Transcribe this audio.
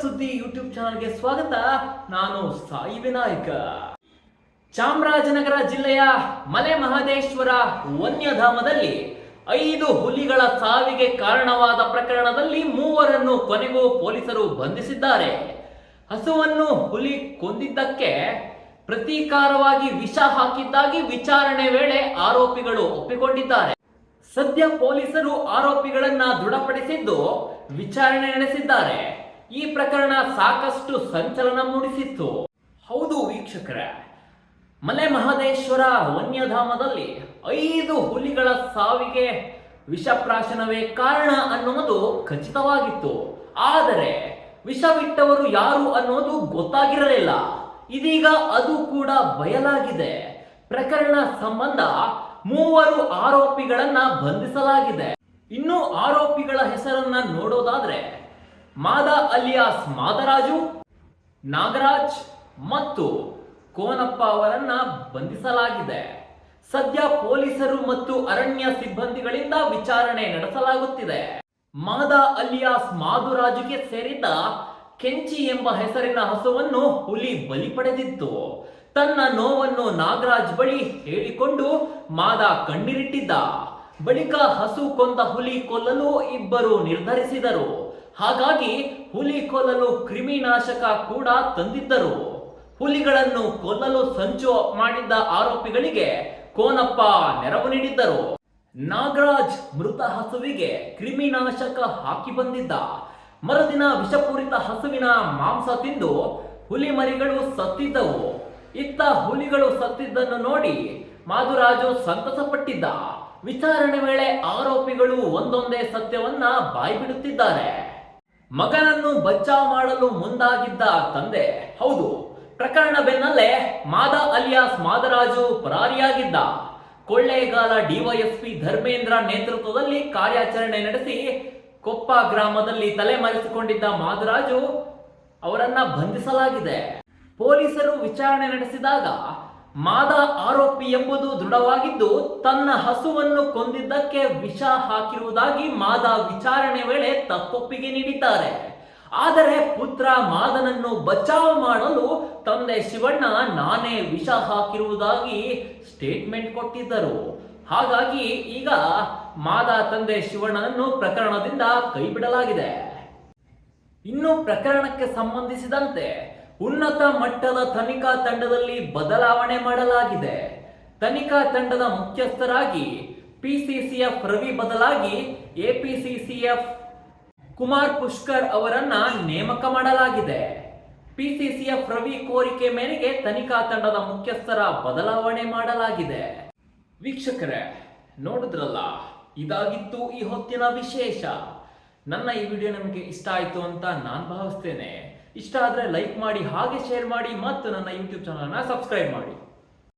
ಸುದ್ದಿ ಯೂಟ್ಯೂಬ್ ಚಾನಲ್ಗೆ ಸ್ವಾಗತ. ನಾನು ಸಾಯಿ ವಿನಾಯಕ. ಚಾಮರಾಜನಗರ ಜಿಲ್ಲೆಯ ಮಲೆ ಮಹದೇಶ್ವರ ವನ್ಯಧಾಮದಲ್ಲಿ ಐದು ಹುಲಿಗಳ ಸಾವಿಗೆ ಕಾರಣವಾದ ಪ್ರಕರಣದಲ್ಲಿ ಮೂವರನ್ನು ಕೊನೆಗೂ ಪೊಲೀಸರು ಬಂಧಿಸಿದ್ದಾರೆ. ಹಸುವನ್ನು ಹುಲಿ ಕೊಂದಿದ್ದಕ್ಕೆ ಪ್ರತೀಕಾರವಾಗಿ ವಿಷ ಹಾಕಿದ್ದಾಗಿ ವಿಚಾರಣೆ ವೇಳೆ ಆರೋಪಿಗಳು ಒಪ್ಪಿಕೊಂಡಿದ್ದಾರೆ. ಸದ್ಯ ಪೊಲೀಸರು ಆರೋಪಿಗಳನ್ನ ದೃಢಪಡಿಸಿದ್ದು ವಿಚಾರಣೆ ನಡೆಸಿದ್ದಾರೆ. ಈ ಪ್ರಕರಣ ಸಾಕಷ್ಟು ಸಂಚಲನ ಮೂಡಿಸಿತ್ತು. ಹೌದು ವೀಕ್ಷಕರೇ. ಮಲೆ ಮಹದೇಶ್ವರ ವನ್ಯಧಾಮದಲ್ಲಿ ಐದು ಹುಲಿಗಳ ಸಾವಿಗೆ ವಿಷಪ್ರಾಶನವೇ ಕಾರಣ ಅನ್ನುವುದು ಖಚಿತವಾಗಿತ್ತು. ಆದರೆ ವಿಷವಿಟ್ಟವರು ಯಾರು ಅನ್ನೋದು ಗೊತ್ತಾಗಿರಲಿಲ್ಲ. ಇದೀಗ ಅದು ಕೂಡ ಬಯಲಾಗಿದೆ. ಪ್ರಕರಣ ಸಂಬಂಧ ಮೂವರು ಆರೋಪಿಗಳನ್ನ ಬಂಧಿಸಲಾಗಿದೆ. ಇನ್ನು ಆರೋಪಿಗಳ ಹೆಸರನ್ನ ನೋಡೋದಾದ್ರೆ ಮಾದ ಅಲಿಯಾಸ್ ಮಾದರಾಜು, ನಾಗರಾಜ್ ಮತ್ತು ಕೋನಪ್ಪ ಅವರನ್ನ ಬಂಧಿಸಲಾಗಿದೆ. ಸದ್ಯ ಪೊಲೀಸರು ಮತ್ತು ಅರಣ್ಯ ಸಿಬ್ಬಂದಿಗಳಿಂದ ವಿಚಾರಣೆ ನಡೆಸಲಾಗುತ್ತಿದೆ. ಮಾದ ಅಲಿಯಾಸ್ ಮಾದುರಾಜುಗೆ ಸೇರಿದ ಕೆಂಚಿ ಎಂಬ ಹೆಸರಿನ ಹಸುವನ್ನು ಹುಲಿ ಬಲಿ ಪಡೆದಿತ್ತು. ತನ್ನ ನೋವನ್ನು ನಾಗರಾಜ್ ಬಳಿ ಹೇಳಿಕೊಂಡು ಮಾದ ಕಣ್ಣೀರಿಟ್ಟಿದ್ದ. ಬಳಿಕ ಹಸು ಕೊಂದ ಹುಲಿ ಕೊಲ್ಲಲು ಇಬ್ಬರು ನಿರ್ಧರಿಸಿದರು. ಹಾಗಾಗಿ ಹುಲಿ ಕೊಲ್ಲಲು ಕ್ರಿಮಿನಾಶಕ ಕೂಡ ತಂದಿದ್ದರು. ಹುಲಿಗಳನ್ನು ಕೊಲ್ಲಲು ಸಂಚು ಮಾಡಿದ್ದ ಆರೋಪಿಗಳಿಗೆ ಕೋನಪ್ಪ ನೆರವು ನೀಡಿದ್ದರು. ನಾಗರಾಜ್ ಮೃತ ಹಸುವಿಗೆ ಕ್ರಿಮಿನಾಶಕ ಹಾಕಿ ಬಂದಿದ್ದ. ಮರುದಿನ ವಿಷಪೂರಿತ ಹಸುವಿನ ಮಾಂಸ ತಿಂದು ಹುಲಿ ಮರಿಗಳು ಸತ್ತಿದ್ದವು. ಇತ್ತ ಹುಲಿಗಳು ಸತ್ತಿದ್ದನ್ನು ನೋಡಿ ಮಾಧುರಾಜು ಸಂತಸಪಟ್ಟಿದ್ದ. ವಿಚಾರಣೆ ವೇಳೆ ಆರೋಪಿಗಳು ಒಂದೊಂದೇ ಸತ್ಯವನ್ನ ಬಾಯ್ಬಿಡುತ್ತಿದ್ದಾರೆ. ಮಗನನ್ನು ಬಚಾವ್ ಮಾಡಲು ಮುಂದಾಗಿದ್ದ ತಂದೆ, ಹೌದು, ಪ್ರಕರಣ ಬೆನ್ನಲ್ಲೇ ಮಾದ ಅಲಿಯಾಸ್ ಮಾದರಾಜು ಪರಾರಿಯಾಗಿದ್ದ. ಕೊಳ್ಳೇಗಾಲ ಡಿವೈಎಸ್ಪಿ ಧರ್ಮೇಂದ್ರ ನೇತೃತ್ವದಲ್ಲಿ ಕಾರ್ಯಾಚರಣೆ ನಡೆಸಿ ಕೊಪ್ಪ ಗ್ರಾಮದಲ್ಲಿ ತಲೆಮರೆಸಿಕೊಂಡಿದ್ದ ಮಾದರಾಜು ಅವರನ್ನ ಬಂಧಿಸಲಾಗಿದೆ. ಪೊಲೀಸರು ವಿಚಾರಣೆ ನಡೆಸಿದಾಗ ಮಾದ ಆರೋಪಿ ಎಂಬುದು ದೃಢವಾಗಿದ್ದು ತನ್ನ ಹಸುವನ್ನು ಕೊಂದಿದ್ದಕ್ಕೆ ವಿಷ ಹಾಕಿರುವುದಾಗಿ ಮಾದ ವಿಚಾರಣೆ ವೇಳೆ ತಪ್ಪೊಪ್ಪಿಗೆ ನೀಡಿದ್ದಾರೆ. ಆದರೆ ಪುತ್ರ ಮಾದನನ್ನು ಬಚಾವ್ ಮಾಡಲು ತಂದೆ ಶಿವಣ್ಣ ನಾನೇ ವಿಷ ಹಾಕಿರುವುದಾಗಿ ಸ್ಟೇಟ್ಮೆಂಟ್ ಕೊಟ್ಟಿದ್ದರು. ಹಾಗಾಗಿ ಈಗ ಮಾದ ತಂದೆ ಶಿವಣ್ಣನನ್ನು ಪ್ರಕರಣದಿಂದ ಕೈಬಿಡಲಾಗಿದೆ. ಇನ್ನು ಪ್ರಕರಣಕ್ಕೆ ಸಂಬಂಧಿಸಿದಂತೆ ಉನ್ನತ ಮಟ್ಟದ ತನಿಖಾ ತಂಡದಲ್ಲಿ ಬದಲಾವಣೆ ಮಾಡಲಾಗಿದೆ. ತನಿಖಾ ತಂಡದ ಮುಖ್ಯಸ್ಥರಾಗಿ ಪಿಸಿಸಿಎಫ್ ರವಿ ಬದಲಾಗಿ ಎಪಿಸಿಸಿಎಫ್ ಕುಮಾರ್ ಪುಷ್ಕರ್ ಅವರನ್ನ ನೇಮಕ ಮಾಡಲಾಗಿದೆ. ಪಿಸಿಸಿಎಫ್ ರವಿ ಕೋರಿಕೆ ಮೇರೆಗೆ ತನಿಖಾ ತಂಡದ ಮುಖ್ಯಸ್ಥರ ಬದಲಾವಣೆ ಮಾಡಲಾಗಿದೆ. ವೀಕ್ಷಕರೇ, ನೋಡಿದ್ರಲ್ಲ, ಇದಾಗಿತ್ತು ಈ ಹೊತ್ತಿನ ವಿಶೇಷ. ನನ್ನ ಈ ವಿಡಿಯೋ ನಿಮಗೆ ಇಷ್ಟ ಆಯಿತು ಅಂತ ನಾನು ಭಾವಿಸ್ತೇನೆ. ಇಷ್ಟ ಆದರೆ ಲೈಕ್ ಮಾಡಿ ಹಾಗೆ ಶೇರ್ ಮಾಡಿ ಮತ್ತು ನನ್ನ ಯೂಟ್ಯೂಬ್ ಚಾನಲನ್ನು ಸಬ್ಸ್ಕ್ರೈಬ್ ಮಾಡಿ.